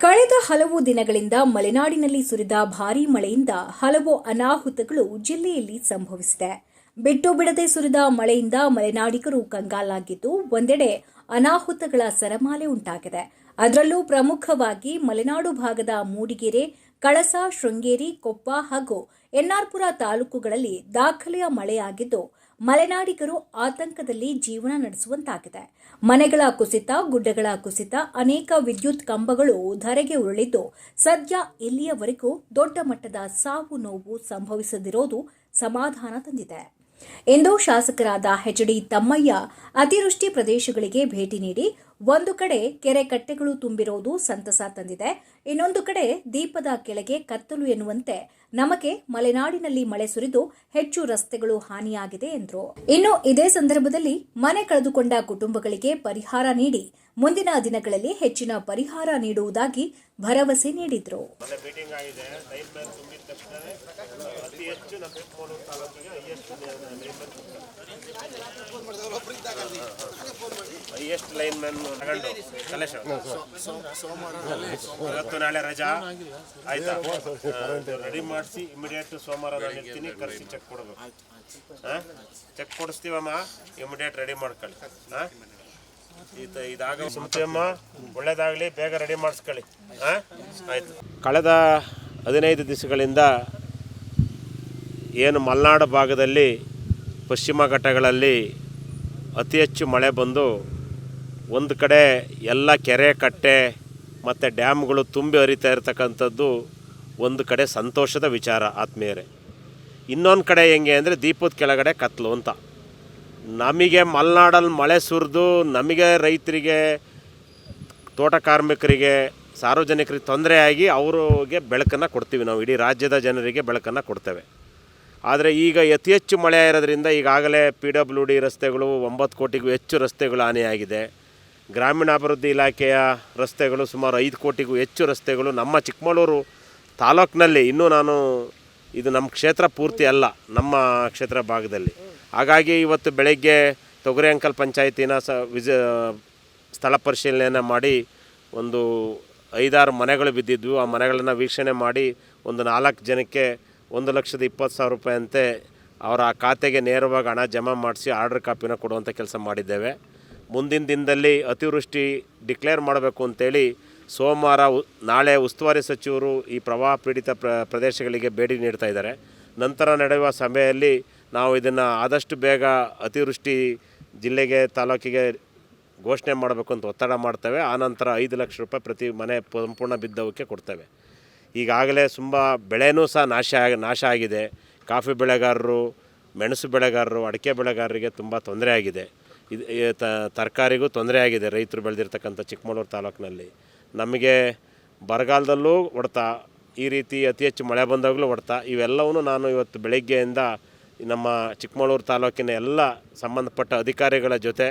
ಕಳೆದ ಹಲವು ದಿನಗಳಿಂದ ಮಲೆನಾಡಿನಲ್ಲಿ ಸುರಿದ ಭಾರೀ ಮಳೆಯಿಂದ ಹಲವು ಅನಾಹುತಗಳು ಜಿಲ್ಲೆಯಲ್ಲಿ ಸಂಭವಿಸಿದೆ. ಬಿಟ್ಟು ಬಿಡದೆ ಸುರಿದ ಮಳೆಯಿಂದ ಮಲೆನಾಡಿಗರು ಕಂಗಾಲಾಗಿದ್ದು ಒಂದೆಡೆ ಅನಾಹುತಗಳ ಸರಮಾಲೆ ಉಂಟಾಗಿದೆ. ಅದರಲ್ಲೂ ಪ್ರಮುಖವಾಗಿ ಮಲೆನಾಡು ಭಾಗದ ಮೂಡಿಗೆರೆ, ಕಳಸ, ಶೃಂಗೇರಿ, ಕೊಪ್ಪ ಹಾಗೂ ಎನ್ಆರ್ಪುರ ತಾಲೂಕುಗಳಲ್ಲಿ ದಾಖಲೆಯ ಮಳೆಯಾಗಿದ್ದು ಮಲೆನಾಡಿಗರು ಆತಂಕದಲ್ಲಿ ಜೀವನ ನಡೆಸುವಂತಾಗಿದೆ. ಮನೆಗಳ ಕುಸಿತ, ಗುಡ್ಡಗಳ ಕುಸಿತ, ಅನೇಕ ವಿದ್ಯುತ್ ಕಂಬಗಳು ಧರೆಗೆ ಉರುಳಿದ್ದು, ಸದ್ಯ ಇಲ್ಲಿಯವರೆಗೂ ದೊಡ್ಡ ಮಟ್ಟದ ಸಾವು ನೋವು ಸಂಭವಿಸದಿರೋದು ಸಮಾಧಾನ ತಂದಿದೆ. ಎಂದು ಶಾಸಕರಾದ ಎಚ್ಡಿ ತಮ್ಮಯ್ಯ ಅತಿವೃಷ್ಟಿ ಪ್ರದೇಶಗಳಿಗೆ ಭೇಟಿ ನೀಡಿ ಒಂದು ಕಡೆ ಕೆರೆ ಕಟ್ಟೆಗಳು ತುಂಬಿರೋದು ಸಂತಸ ತಂದಿದೆ. ಇನ್ನೊಂದು ಕಡೆ ದೀಪದ ಕೆಳಗೆ ಕತ್ತಲು ಎನ್ನುವಂತೆ ನಮಗೆ ಮಲೆನಾಡಿನಲ್ಲಿ ಮಳೆ ಸುರಿದು ಹೆಚ್ಚು ರಸ್ತೆಗಳು ಹಾನಿಯಾಗಿದೆ ಎಂದರು. ಇನ್ನು ಇದೇ ಸಂದರ್ಭದಲ್ಲಿ ಮನೆ ಕಳೆದುಕೊಂಡ ಕುಟುಂಬಗಳಿಗೆ ಪರಿಹಾರ ನೀಡಿ ಮುಂದಿನ ದಿನಗಳಲ್ಲಿ ಹೆಚ್ಚಿನ ಪರಿಹಾರ ನೀಡುವುದಾಗಿ ಭರವಸೆ ನೀಡಿದರು ಮೊನ್ನೆ ಮೀಟಿಂಗ್ ಆಗಿದೆ ಲೈನ್ ಮ್ಯಾನ್ ತುಂಬಿದ ತಕ್ಷಣ ಅತಿ ಹೆಚ್ಚು ನಮ್ಮ ಚಿಕ್ಕಮಗಳೂರು ತಾಲೂಕಿಗೆ ಹೈಯೆಸ್ಟ್ ಹೈಯೆಸ್ಟ್ ಲೈನ್ ಮ್ಯಾನ್ ತಗೊಂಡು? ಕಲೆಕ್ಷನ್ ಇವತ್ತು ನಾಳೆ ರಜಾ. ಆಯ್ತಾ? ರೆಡಿ ಮಾಡಿಸಿ ಇಮಿಡಿಯೇಟ್ ಸೋಮವಾರ ನಾನು ಇರ್ತೀನಿ. ಕರೆಸಿ ಚೆಕ್ ಕೊಡಬೇಕು. ಹಾಂ ಚೆಕ್ ಕೊಡಿಸ್ತೀವಮ್ಮ? ಇಮಿಡಿಯೇಟ್ ರೆಡಿ ಮಾಡ್ಕೊಳ್ಳಿ. ಹಾಂ ಇದು ಇದಾಗ ಸುಮ್ತಿಯಮ್ಮ ಒಳ್ಳೇದಾಗಲಿ ಬೇಗ ರೆಡಿ ಮಾಡಿಸ್ಕೊಳ್ಳಿ. ಹಾಂ ಆಯ್ತು. ಕಳೆದ ಹದಿನೈದು ದಿವಸಗಳಿಂದ ಏನು ಮಲೆನಾಡು ಭಾಗದಲ್ಲಿ ಪಶ್ಚಿಮ ಘಟ್ಟಗಳಲ್ಲಿ ಅತಿ ಹೆಚ್ಚು ಮಳೆ ಬಂದು ಒಂದು ಕಡೆ ಎಲ್ಲ ಕೆರೆ ಕಟ್ಟೆ ಮತ್ತು ಡ್ಯಾಮ್ಗಳು ತುಂಬಿ ಹರಿತಾ ಇರತಕ್ಕಂಥದ್ದು ಒಂದು ಕಡೆ ಸಂತೋಷದ ವಿಚಾರ ಆತ್ಮೀಯರೇ. ಇನ್ನೊಂದು ಕಡೆ ಹೆಂಗೆ ಅಂದರೆ ದೀಪದ ಕೆಳಗಡೆ ಕತ್ಲು ಅಂತ. ನಮಗೆ ಮಲೆನಾಡಲ್ಲಿ ಮಳೆ ಸುರಿದು ನಮಗೆ ರೈತರಿಗೆ, ತೋಟ ಕಾರ್ಮಿಕರಿಗೆ, ಸಾರ್ವಜನಿಕರಿಗೆ ತೊಂದರೆಯಾಗಿ ಅವ್ರಿಗೆ ಬೆಳಕನ್ನು ಕೊಡ್ತೀವಿ ನಾವು. ಇಡೀ ರಾಜ್ಯದ ಜನರಿಗೆ ಬೆಳಕನ್ನು ಕೊಡ್ತೇವೆ. ಆದರೆ ಈಗ ಅತಿ ಹೆಚ್ಚು ಮಳೆ ಇರೋದ್ರಿಂದ ಈಗಾಗಲೇ ಪಿ ಡಬ್ಲ್ಯೂ ಡಿ ರಸ್ತೆಗಳು ಒಂಬತ್ತು ಕೋಟಿಗೂ ಹೆಚ್ಚು ರಸ್ತೆಗಳು ಹಾನಿಯಾಗಿದೆ. ಗ್ರಾಮೀಣಾಭಿವೃದ್ಧಿ ಇಲಾಖೆಯ ರಸ್ತೆಗಳು ಸುಮಾರು ಐದು ಕೋಟಿಗೂ ಹೆಚ್ಚು ರಸ್ತೆಗಳು ನಮ್ಮ ಚಿಕ್ಕಮಗಳೂರು ತಾಲೂಕಿನಲ್ಲಿ. ಇನ್ನೂ ನಾನು ಇದು ನಮ್ಮ ಕ್ಷೇತ್ರ ಪೂರ್ತಿ ಅಲ್ಲ, ನಮ್ಮ ಕ್ಷೇತ್ರ ಭಾಗದಲ್ಲಿ. ಹಾಗಾಗಿ ಇವತ್ತು ಬೆಳಗ್ಗೆ ತೊಗರಿ ಅಂಕಲ್ ಪಂಚಾಯತಿನ ಸ ವಿಜ ಸ್ಥಳ ಪರಿಶೀಲನೆಯನ್ನು ಮಾಡಿ ಒಂದು ಐದಾರು ಮನೆಗಳು ಬಿದ್ದಿದ್ವು. ಆ ಮನೆಗಳನ್ನು ವೀಕ್ಷಣೆ ಮಾಡಿ ಒಂದು ನಾಲ್ಕು ಜನಕ್ಕೆ ಒಂದು ಲಕ್ಷದ ಇಪ್ಪತ್ತು ಸಾವಿರ ರೂಪಾಯಿ ಅಂತೆ ಅವರ ಖಾತೆಗೆ ನೇರವಾಗಿ ಹಣ ಜಮಾ ಮಾಡಿಸಿ ಆರ್ಡರ್ ಕಾಪಿನ ಕೊಡುವಂಥ ಕೆಲಸ ಮಾಡಿದ್ದೇವೆ. ಮುಂದಿನ ದಿನದಲ್ಲಿ ಅತಿವೃಷ್ಟಿ ಡಿಕ್ಲೇರ್ ಮಾಡಬೇಕು ಅಂತೇಳಿ ಸೋಮವಾರ ನಾಳೆ ಉಸ್ತುವಾರಿ ಸಚಿವರು ಈ ಪ್ರವಾಹ ಪೀಡಿತ ಪ್ರ, ಪ್ರದೇಶಗಳಿಗೆ ಭೇಟಿ ನೀಡ್ತಾ ಇದ್ದಾರೆ. ನಂತರ ನಡೆಯುವ ಸಭೆಯಲ್ಲಿ ನಾವು ಇದನ್ನು ಆದಷ್ಟು ಬೇಗ ಅತಿವೃಷ್ಟಿ ಜಿಲ್ಲೆಗೆ, ತಾಲೂಕಿಗೆ ಘೋಷಣೆ ಮಾಡಬೇಕು ಅಂತ ಒತ್ತಡ ಮಾಡ್ತೇವೆ. ಆನಂತರ ಐದು ಲಕ್ಷ ರೂಪಾಯಿ ಪ್ರತಿ ಮನೆ ಸಂಪೂರ್ಣ ಬಿದ್ದವಕ್ಕೆ ಕೊಡ್ತೇವೆ. ಈಗಾಗಲೇ ತುಂಬ ಬೆಳೆನೂ ಸಹ ನಾಶ ನಾಶ ಆಗಿದೆ. ಕಾಫಿ ಬೆಳೆಗಾರರು, ಮೆಣಸು ಬೆಳೆಗಾರರು, ಅಡಿಕೆ ಬೆಳೆಗಾರರಿಗೆ ತುಂಬ ತೊಂದರೆ ಆಗಿದೆ. ಇದು ತರಕಾರಿಗೂ ತೊಂದರೆ ಆಗಿದೆ ರೈತರು ಬೆಳೆದಿರ್ತಕ್ಕಂಥ ಚಿಕ್ಕಮಗಳೂರು ತಾಲೂಕಿನಲ್ಲಿ. ನಮಗೆ ಬರಗಾಲದಲ್ಲೂ ಹೊಡೆತ, ಈ ರೀತಿ ಅತಿ ಹೆಚ್ಚು ಮಳೆ ಬಂದಾಗಲೂ ಹೊಡೆತ ಇವೆಲ್ಲವೂ ನಾನು ಇವತ್ತು ಬೆಳಗ್ಗೆಯಿಂದ ನಮ್ಮ ಚಿಕ್ಕಮಗಳೂರು ತಾಲೂಕಿನ ಎಲ್ಲ ಸಂಬಂಧಪಟ್ಟ ಅಧಿಕಾರಿಗಳ ಜೊತೆ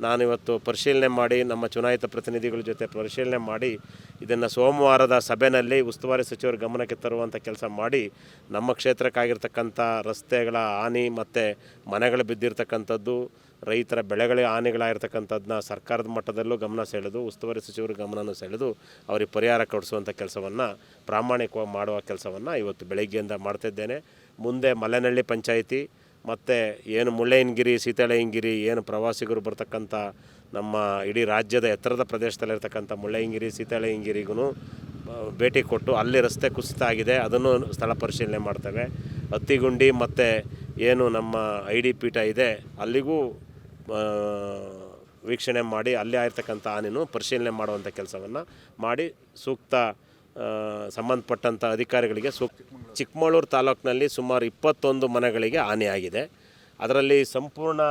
ನಾನು ಇವತ್ತು ಪರಿಶೀಲನೆ ಮಾಡಿ, ನಮ್ಮ ಚುನಾಯಿತ ಪ್ರತಿನಿಧಿಗಳ ಜೊತೆ ಪರಿಶೀಲನೆ ಮಾಡಿ, ಇದನ್ನು ಸೋಮವಾರದ ಸಭೆಯಲ್ಲಿ ಉಸ್ತುವಾರಿ ಸಚಿವರ ಗಮನಕ್ಕೆ ತರುವಂಥ ಕೆಲಸ ಮಾಡಿ, ನಮ್ಮ ಕ್ಷೇತ್ರಕ್ಕಾಗಿರ್ತಕ್ಕಂಥ ರಸ್ತೆಗಳ ಹಾನಿ ಮತ್ತು ಮನೆಗಳು ಬಿದ್ದಿರ್ತಕ್ಕಂಥದ್ದು, ರೈತರ ಬೆಳೆಗಳ ಹಾನಿಗಳಾಗಿರ್ತಕ್ಕಂಥದ್ದನ್ನ ಸರ್ಕಾರದ ಮಟ್ಟದಲ್ಲೂ ಗಮನ ಸೆಳೆದು, ಉಸ್ತುವಾರಿ ಸಚಿವರ ಗಮನವನ್ನು ಸೆಳೆದು, ಅವರಿಗೆ ಪರಿಹಾರ ಕೊಡಿಸುವಂಥ ಕೆಲಸವನ್ನು, ಪ್ರಾಮಾಣಿಕವಾಗಿ ಮಾಡುವ ಕೆಲಸವನ್ನು ಇವತ್ತು ಬೆಳಗ್ಗೆಯಿಂದ ಮಾಡ್ತಿದ್ದೇನೆ. ಮುಂದೆ ಮಲೆನಳ್ಳಿ ಪಂಚಾಯಿತಿ ಮತ್ತು ಏನು ಮುಳ್ಳಯ್ಯನಗಿರಿ ಸೀತಾಳಯ್ಯನಗಿರಿ ಏನು ಪ್ರವಾಸಿಗರು ಬರ್ತಕ್ಕಂಥ ನಮ್ಮ ಇಡೀ ರಾಜ್ಯದ ಎತ್ತರದ ಪ್ರದೇಶದಲ್ಲಿರ್ತಕ್ಕಂಥ ಮುಳ್ಳಯ್ಯನಗಿರಿ ಸೀತಾಳಯ್ಯನಗಿರಿಗೂ ಭೇಟಿ ಕೊಟ್ಟು ಅಲ್ಲಿ ರಸ್ತೆ ಕುಸಿತ ಆಗಿದೆ. ಅದನ್ನು ಸ್ಥಳ ಪರಿಶೀಲನೆ ಮಾಡ್ತೇವೆ. ಅತ್ತಿಗುಂಡಿ ಮತ್ತು ಏನು ನಮ್ಮ ಐ ಡಿ ಪೀಠ ಇದೆ, ಅಲ್ಲಿಗೂ ವೀಕ್ಷಣೆ ಮಾಡಿ ಅಲ್ಲಿ ಆಗಿರ್ತಕ್ಕಂಥ ಹಾನಿನೂ ಪರಿಶೀಲನೆ ಮಾಡುವಂಥ ಕೆಲಸವನ್ನು ಮಾಡಿ ಸೂಕ್ತ ಸಂಬಂಧಪಟ್ಟಂಥ ಅಧಿಕಾರಿಗಳಿಗೆ ಸೂಕ್ತ ಚಿಕ್ಕಮಗಳೂರು ತಾಲೂಕಿನಲ್ಲಿ ಸುಮಾರು ಇಪ್ಪತ್ತೊಂದು ಮನೆಗಳಿಗೆ ಹಾನಿಯಾಗಿದೆ ಅದರಲ್ಲಿ ಸಂಪೂರ್ಣ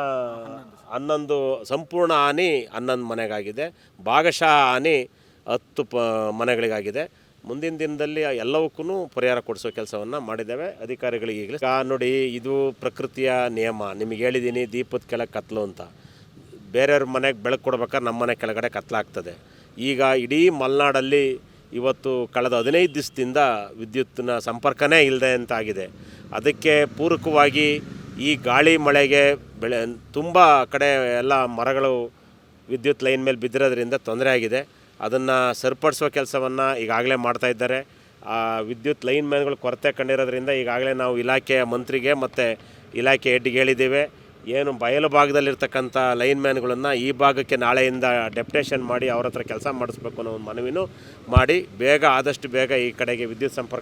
ಹನ್ನೊಂದು, ಸಂಪೂರ್ಣ ಹಾನಿ ಹನ್ನೊಂದು ಮನೆಗಾಗಿದೆ. ಭಾಗಶಃ ಹಾನಿ ಹತ್ತು ಪ, ಮನೆಗಳಿಗಾಗಿದೆ. ಮುಂದಿನ ದಿನದಲ್ಲಿ ಎಲ್ಲವಕ್ಕೂ ಪರಿಹಾರ ಕೊಡಿಸೋ ಕೆಲಸವನ್ನು ಮಾಡಿದ್ದೇವೆ. ಅಧಿಕಾರಿಗಳಿಗೆ ಈಗಲೇ ಈಗ ನೋಡಿ, ಇದು ಪ್ರಕೃತಿಯ ನಿಯಮ. ನಿಮಗೆ ಹೇಳಿದ್ದೀನಿ, ದೀಪದ ಕೆಳಗೆ ಕತ್ಲು ಅಂತ. ಬೇರೆಯವ್ರ ಮನೆಗೆ ಬೆಳಕು ಕೊಡ್ಬೇಕಾದ್ರೆ ನಮ್ಮ ಮನೆ ಕೆಳಗಡೆ ಕತ್ಲಾಗ್ತದೆ. ಈಗ ಇಡೀ ಮಲೆನಾಡಲ್ಲಿ ಇವತ್ತು ಕಳೆದ ಹದಿನೈದು ದಿವಸದಿಂದ ವಿದ್ಯುತ್ತಿನ ಸಂಪರ್ಕನೇ ಇಲ್ಲದೆ ಅಂತಾಗಿದೆ. ಅದಕ್ಕೆ ಪೂರಕವಾಗಿ ಈ ಗಾಳಿ ಮಳೆಗೆ ಬೆಳೆ, ತುಂಬ ಕಡೆ ಎಲ್ಲ ಮರಗಳು ವಿದ್ಯುತ್ ಲೈನ್ ಮೇಲೆ ಬಿದ್ದಿರೋದ್ರಿಂದ ತೊಂದರೆ ಆಗಿದೆ. ಅದನ್ನು ಸರಿಪಡಿಸುವ ಕೆಲಸವನ್ನು ಈಗಾಗಲೇ ಮಾಡ್ತಾ ಇದ್ದಾರೆ. ಆ ವಿದ್ಯುತ್ ಲೈನ್ ಮ್ಯಾನ್ಗಳು ಕೊರತೆ ಕಂಡಿರೋದ್ರಿಂದ ಈಗಾಗಲೇ ನಾವು ಇಲಾಖೆಯ ಮಂತ್ರಿಗೆ ಮತ್ತು ಇಲಾಖೆ ಹೆಡ್ಗೆ ಹೇಳಿದ್ದೇವೆ. ಏನು ಬಯಲು ಭಾಗದಲ್ಲಿರ್ತಕ್ಕಂಥ ಲೈನ್ ಮ್ಯಾನ್ಗಳನ್ನು ಈ ಭಾಗಕ್ಕೆ ನಾಳೆಯಿಂದ ಡೆಪ್ಟೇಷನ್ ಮಾಡಿ ಅವ್ರ ಹತ್ರ ಕೆಲಸ ಮಾಡಿಸ್ಬೇಕು ಅನ್ನೋ ಒಂದು ಮನವಿನೂ ಮಾಡಿ ಬೇಗ ಆದಷ್ಟು ಬೇಗ ಈ ಕಡೆಗೆ ವಿದ್ಯುತ್ ಸಂಪರ್ಕ